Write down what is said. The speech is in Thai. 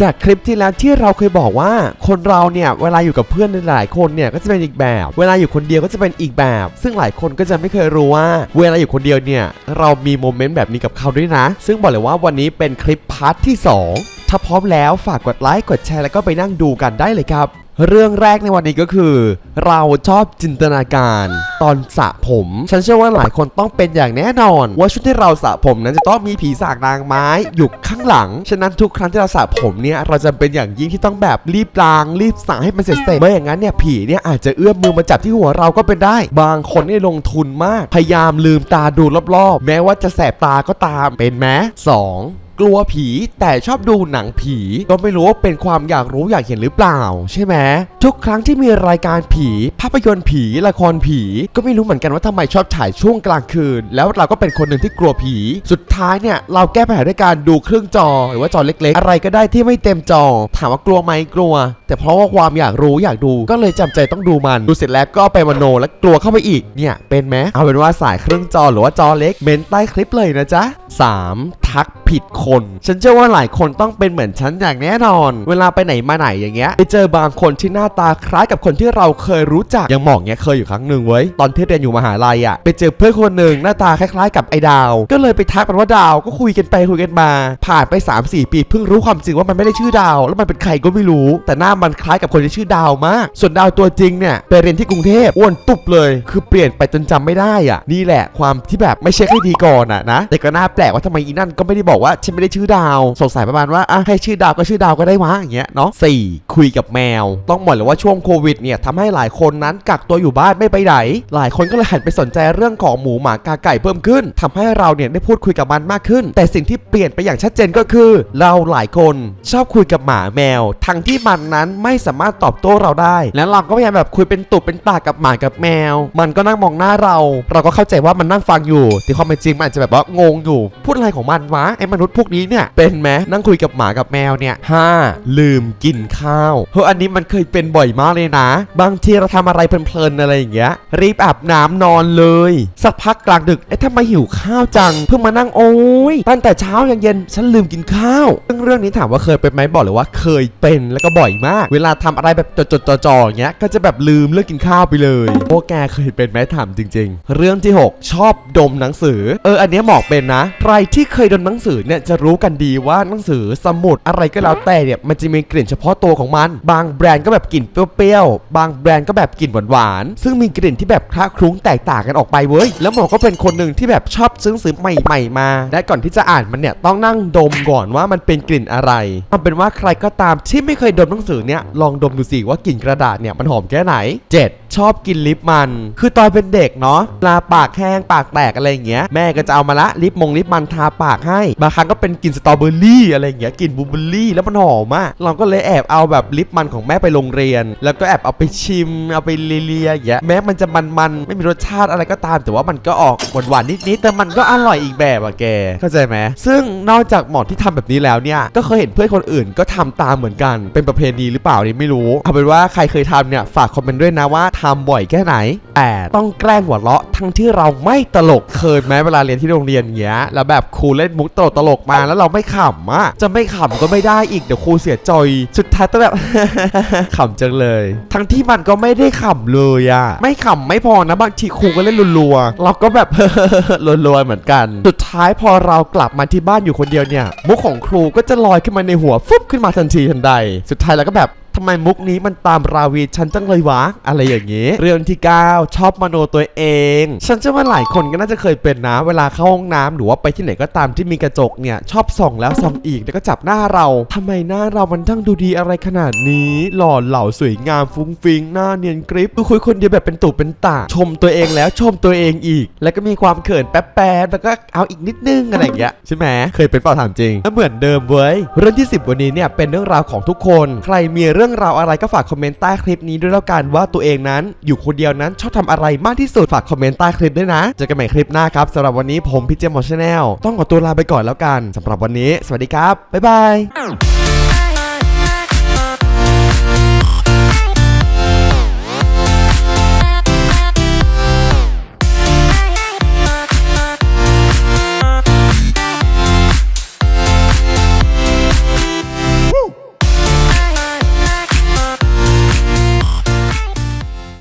จากคลิปที่แล้วที่เราเคยบอกว่า คนเราเนี่ยเวลาอยู่กับเพื่อนหลายคนเนี่ยก็จะเป็นอีกแบบ เวลาอยู่คนเดียวก็จะเป็นอีกแบบ ซึ่งหลายคนก็จะไม่เคยรู้ว่า เวลาอยู่คนเดียวเนี่ยเรามีโมเมนต์แบบนี้กับเขาด้วยนะ ซึ่งบอกเลยว่าวันนี้เป็นคลิปพาร์ทที่สองถ้าพร้อมแล้วฝากกดไลค์กดแชร์แล้วก็ไปนั่งดูกันได้เลยครับ เรื่องแรกในวันนี้ก็คือ เราชอบจินตนาการตอนสระผม ฉันเชื่อว่าหลายคนต้องเป็นอย่างแน่นอน ว่าชุดที่เราสระผมนั้นจะต้องมีผีสากนางไม้อยู่ข้างหลัง ฉะนั้นทุกครั้งที่เราสระผมเนี่ยเราจะเป็นอย่างยิ่งที่ต้องแบบรีบล้าง รีบสระให้มันเสร็จๆไม่ออย่างนั้นเนี่ยผีเนี่ยอาจจะเอื้อมมือมาจับที่หัวเราก็เป็นได้ บางคนได้ลงทุนมาก พยายามลืมตาดูรอบๆ แม้ว่าจะแสบตาก็ตามเป็นไหมสอง กลัวผีแต่ชอบดูหนังผี ก็ไม่รู้ว่าเป็นความอยากรู้อยากเห็นหรือเปล่า ใช่ไหมทุกครั้งที่มีรายการผี ภาพยนตร์ผี ละครผี ก็ไม่รู้เหมือนกันว่าทำไมชอบถ่ายช่วงกลางคืน แล้วเราก็เป็นคนหนึ่งที่กลัวผี สุดท้ายเนี่ยเราแก้ปัญหาด้วยการดูเครื่องจอ หรือว่าจอเล็กๆ อะไรก็ได้ที่ไม่เต็มจอ ถามว่ากลัวไหมกลัว แต่เพราะว่าความอยากรู้อยากดูก็เลยจำใจต้องดูมันดูเสร็จแล้วก็ไปมโนและกลัวเข้าไปอีกเนี่ยเป็นไหมเอาเป็นว่าสายเครื่องจอหรือว่าจอเล็กเมนใต้คลิปเลยนะจ๊ะ 3. ทักผิดคน ฉันเชื่อว่าหลายคนต้องเป็นเหมือนฉันอย่างแน่นอน เวลาไปไหนมาไหนอย่างเงี้ยไปเจอบางคนที่หน้าตาคล้ายกับคนที่เราเคยรู้จักอย่างหมอกเนี้ยเคยอยู่ครั้งหนึ่งเว้ยตอนที่เรียนอยู่มหาลัยอะไปเจอเพื่อนคนหนึ่งหน้าตาคล้ายๆ กับไอ้ดาว ก็เลยไปทักมันว่าดาวก็คุยกันไปคุยกันมา ผ่านไป 3-4 ปีเพิ่งรู้ความจริงว่ามันไม่ได้ชื่อดาว แล้วมันเป็นใครก็ไม่รู้ แต่หน้ามันคล้ายกับคนที่ชื่อดาวมาก ส่วนดาวตัวจริงเนี่ยไปเรียนที่กรุงเทพอ้วนตุบเลย คือเปลี่ยนไปจนจำไม่ได้อะนี่แหละความที่แบบไม่เช็คให้ดีก่อนอะนะแต่ก็น่าแปลกว่าทำไมอีนั่นก็ไม่ได้บอกว่าฉันไม่ได้ชื่อดาวสงสัยประมาณว่าอะให้ชื่อดาวก็ชื่อดาวก็ได้วะอย่างเงี้ยเนาะสี่ คุยกับแมว ต้องบอกเลยว่าช่วงโควิดเนี่ยทำให้หลายคนนั้นกักตัวอยู่บ้านไม่ไปไหน หลายคนก็เลยหันไปสนใจเรื่องของหมูหมากาไก่เพิ่มขึ้นทำให้เราเนี่ยได้พูดคุยกับมันมากขึ้น แต่สิ่งที่เปลี่ยนไปอย่างชัดเจนก็คือ เราหลายคนชอบคุยกับหมาแมว ทั้งที่มันนั้นไม่สามารถตอบโต้เราได้ แล้วเราก็พยายามแบบคุยเป็นตุบเป็นตากับหมากับแมว มันก็นั่งมองหน้าเรา เราก็เข้าใจว่ามันนั่งฟังอยู่ แต่ความเป็นจริงมันอาจจะแบบว่างงอยู่ พูดอะไรของมันวะไอ้มนุษย์พวกนี้เนี่ยเป็นไหมนั่งคุยกับหมากับแมวเนี่ยห้าลืมกินข้าวเฮ้ยอันนี้มันเคยเป็นบ่อยมากเลยนะ บางทีเราทำอะไรเพลินๆอะไรอย่างเงี้ย รีบอาบน้ำนอนเลย สักพักกลางดึก เอ๊ะทำไมหิวข้าวจัง เพิ่งมานั่งโอ้ยตั้งแต่เช้ายันเย็น ฉันลืมกินข้าวซึ่งเรื่องนี้ถามว่าเคยเป็นไหมบอกเลยว่าเคยเป็นแล้วก็บ่อยมาก เวลาทำอะไรแบบจดๆจ่อๆอย่างเงี้ย ก็จะแบบลืมเรื่องกินข้าวไปเลยพวกแกเคยเป็นไหมถามจริง ๆ เรื่องที่ 6 ชอบดมหนังสือ เออ อันนี้หมอกเป็นนะ ใครที่เคยดมหนังสือเนี่ยจะรู้กันดีว่าหนังสือสมุดอะไรก็แล้วแต่เนี่ยมันจะมีกลิ่นเฉพาะตัวของมัน บางแบรนด์ก็แบบกลิ่นเปรี้ยวๆ บางแบรนด์ก็แบบกลิ่นหวานๆ ซึ่งมีกลิ่นที่แบบคละคลุ้งแตกต่างกันออกไปเว้ย แล้วหมอก็เป็นคนหนึ่งที่แบบชอบซื้อหนังสือใหม่ๆมา และก่อนที่จะอ่านมันเนี่ยต้องนั่งดมก่อนว่ามันเป็นกลิ่นอะไรมันเป็นว่าใครก็ตามที่ไม่เคยดมหนังสือเนี่ยลองดมดูสิว่ากลิ่นกระดาษเนี่ยมันหอมแค่ไหน 7. ชอบกินลิปมัน คือตอนเป็นเด็กเนาะลาปากแห้งปากแตกอะไรอย่างเงี้ย แม่ก็จะเอามาละลิปมงลิปมันทาปากให้ บางครั้งก็เป็นกลิ่นสตรอเบอรี่อะไรอย่างเงี้ยกลิ่นบลูเบอรี่แล้วมันหอมมาก เราก็เลยแอบเอาแบบลิปมันของแม่ไปโรงเรียน แล้วก็แอบเอาไปชิม เอาไปเลียๆอย่างเงี้ย แม้มันจะมันๆ ไม่มีรสชาติอะไรก็ตาม แต่ว่ามันก็ออกหวานๆนิดๆ แต่มันก็อร่อยอีกแบบอะแก เข้าใจไหม ซึ่งนอกจากหมอที่ทำแบบนี้แล้วเนี่ย ก็เคยเห็นเพื่อนคนอื่นก็ทำตามเหมือนกัน เป็นประเพณีหรือเปล่านี่ไม่รู้ เอาเป็นว่าใครเคยทำเนี่ยฝากคอมเมนต์ด้วยนะว่าทำบ่อยแค่ไหน แต่ต้องแกล้งหัวเราะทั้งที่เราไม่ตลกเคยไหมเวลาเรียนที่โรงเรียนเงี้ย แล้วแบบครูเล่นมุกตลกตลกมาแล้วเราไม่ขำอะจะไม่ขำก็ไม่ได้อีกเดี๋ยวครูเสียใจสุดท้ายต้องแบบขำจังเลย ทั้งที่มันก็ไม่ได้ขำเลยอะไม่ขำไม่พอนะบางทีครูก็เล่นรัวๆเราก็แบบรัวๆเหมือนกัน สุดท้ายพอเรากลับมาที่บ้านอยู่คนเดียวเนี่ยมุกของครูก็จะลอยขึ้นมาในหัวฟุบขึ้นมาทันทีทันใด สุดท้ายแล้วก็แบบ ทำไมมุกนี้มันตามราวีฉันจังเลยวะ อะไรอย่างนี้ เรื่องที่ 9 ชอบมโนตัวเอง ฉันเชื่อว่าหลายคนก็น่าจะเคยเป็นนะ เวลาเข้าห้องน้ำหรือว่าไปที่ไหนก็ตามที่มีกระจกเนี่ย ชอบส่องแล้วส่องอีกแล้วก็จับหน้าเราทำไมหน้าเรามันทั้งดูดีอะไรขนาดนี้ หล่อเหล่าสวยงามฟุ้งฟิงหน้าเนียนกริบดูคุยคนเดียวแบบเป็นตุเป็นตาชมตัวเองแล้วชมตัวเองอีก แล้วก็มีความเขินแป๊บๆแล้วก็เอาอีกนิดนึงอะไรอย่างเงี้ยใช่ไหมเคยเป็นเปล่าถามจริงก็เหมือนเดิมเว้ยเรื่องที่ 10 วันนี้เนี่ยเป็นเรื่องราวของทุกคน ใครมีเรื่องราวอะไรก็ฝากคอมเมนต์ใต้คลิปนี้ด้วยแล้วกันว่าตัวเองนั้น อยู่คนเดียวนั้นชอบทำอะไรมากที่สุดฝากคอมเมนต์ใต้คลิปด้วยนะเจอกันใหม่คลิปหน้าครับสำหรับวันนี้ผมพี่เจมส์มอชแนลต้องขอตัวลาไปก่อนแล้วกันสำหรับวันนี้ สวัสดีครับบ๊ายบาย